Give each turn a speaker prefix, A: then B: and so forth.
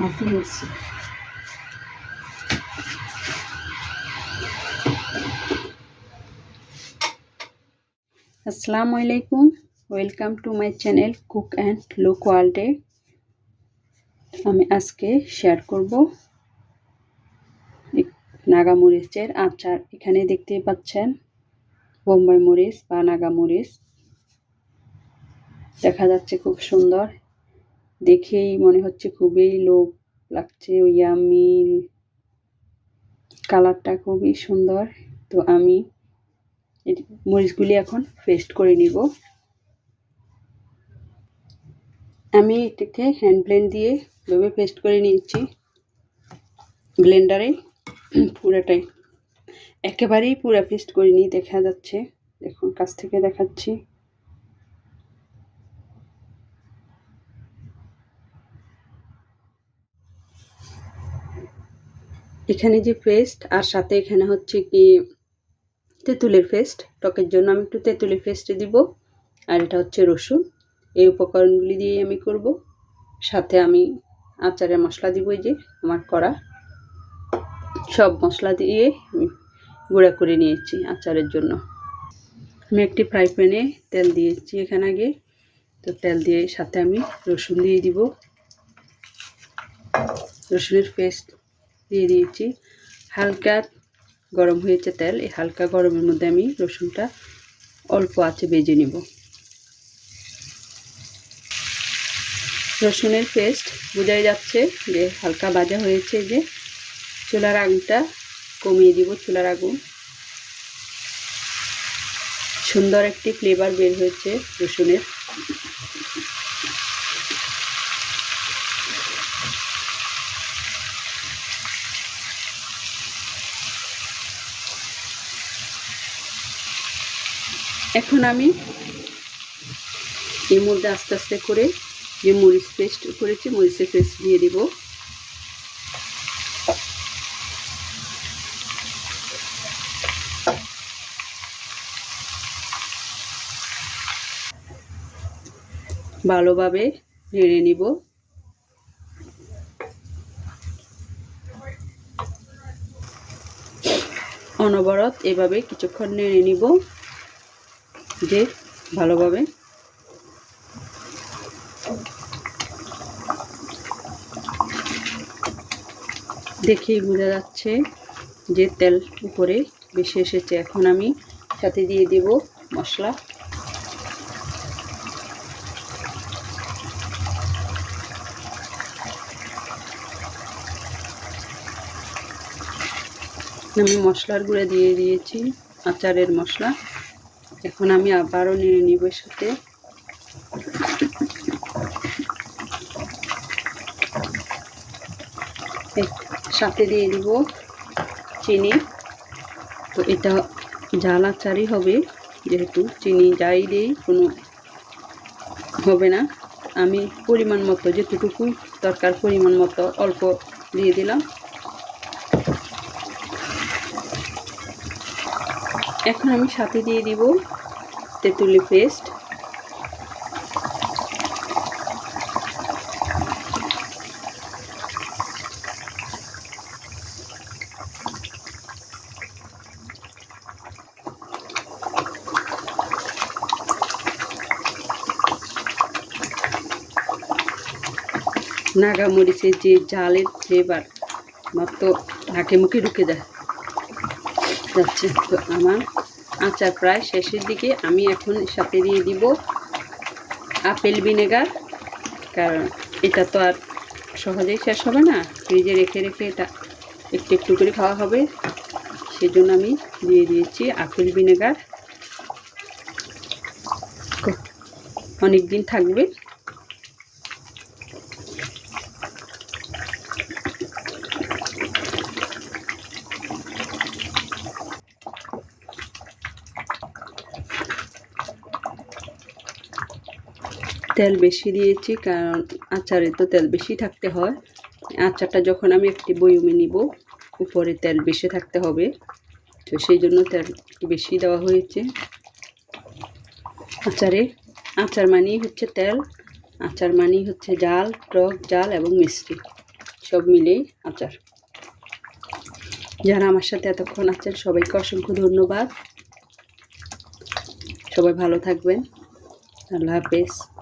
A: হাতে হচ্ছে আসসালামু আলাইকুম, welcome to my channel cook and look ওয়ার্ল্ডে। আমি আজকে শেয়ার করব নাগা মরিচের আচার। এখানে দেখতে পাচ্ছেন, বোম্বাই মরিচ বা নাগা মরিচ দেখা যাচ্ছে খুব সুন্দর। দেখেই মনে হচ্ছে খুবই লোভ লাগছে ইয়ামি কালারটা খুবই সুন্দর। তো আমি মরিচগুলি এখন পেস্ট করে নিব। আমি এটাকে হ্যান্ড ব্লেন্ড দিয়ে এভাবে পেস্ট করে নিয়েছি ব্লেন্ডারে পুরাটাই, একেবারেই পুরা পেস্ট করে নিয়ে দেখা যাচ্ছে। দেখুন কাছ থেকে দেখাচ্ছি। এখানে যে পেস্ট আর সাথে এখানে হচ্ছে কি তেঁতুলের পেস্ট টকের জন্য আমি একটু তেঁতুলের পেস্ট দিব, আর এটা হচ্ছে রসুন। এই উপকরণগুলি দিয়ে আমি করব। সাথে আমি আচারের মশলা দিব যে আমার করা। সব মশলা দিয়ে আমি গুঁড়া করে নিয়েছি আচারের জন্য। আমি একটি ফ্রাই প্যানে তেল দিয়েছি এখানে আগে। তো তেল দিয়ে সাথে আমি রসুন দিয়ে দিব। রসুনের পেস্ট দিয়ে দিয়েছি। হালকা গরম হয়েছে তেল। এই হালকা গরমের মধ্যে আমি রসুনটা অল্প আছে বেজে নিব। রসুনের পেস্ট বোঝাই যাচ্ছে যে হালকা ভাজা হয়েছে যে চুলার আগুনটা কমিয়ে দিব, চুলার আগুন। সুন্দর একটি ফ্লেভার বের হয়েছে রসুনের। এখন আমি এর মধ্যে আস্তে আস্তে করে যে মরিচ পেস্ট করেছি, মরিচের পেস্ট দিয়ে দিব। ভালোভাবে নেড়ে নিব। অনবরত এভাবে কিছুক্ষণ নেড়ে নিব। যে ভালোভাবে। দেখেই বোঝা যাচ্ছে যে তেল উপরে বেশি এসেছে। এখন আমি সাথে দিয়ে দেব মশলা। আমি মশলার গুঁড়ে দিয়ে দিয়েছি, আচারের মশলা। এখন আমি আবারও নিয়ে নিব সাথে সাথে দিয়ে দিব চিনি। তো এটা জাল আচারই হবে, যেহেতু চিনি যাই দিই, কোনো হবে না। আমি পরিমাণ মতো, যেটুকু দরকার পরিমাণ মতো অল্প দিয়ে দিলাম। এখন আমি সাথে দিয়ে দিব তেঁতুলি পেস্ট। নাগা মরিচের যে জালের ফ্লেভার মাত্র নাকে মুখে ঢুকে যায়। যাচ্ছে তো আমার। আচার প্রায় শেষের দিকে আমি এখন সাথে দিয়ে দিব আপেল ভিনেগার, কারণ এটা তো আর সহজেই শেষ হবে না। ফ্রিজে রেখে রেখে এটা একটু একটু করে খাওয়া হবে। সেজন্য আমি দিয়ে দিয়েছি আপেল ভিনেগার। অনেক দিন থাকবে। তেল বেশি দিয়েছি, কারণ আচারে তো তেল বেশি থাকতে হয়। আচারটা যখন আমি একটি বয়মে নিব, উপরে তেল বেশি থাকতে হবে। তো সেই জন্য তেল বেশি দেওয়া হয়েছে। আচারে, আচার মানেই হচ্ছে তেল, আচার মানেই হচ্ছে জাল, টক, জাল এবং মিষ্টি। সব মিলেই আচার। যারা আমার সাথে এতক্ষণ আছেন, সবাইকে অসংখ্য ধন্যবাদ। সবাই ভালো থাকবেন। আল্লাহ হাফেজ।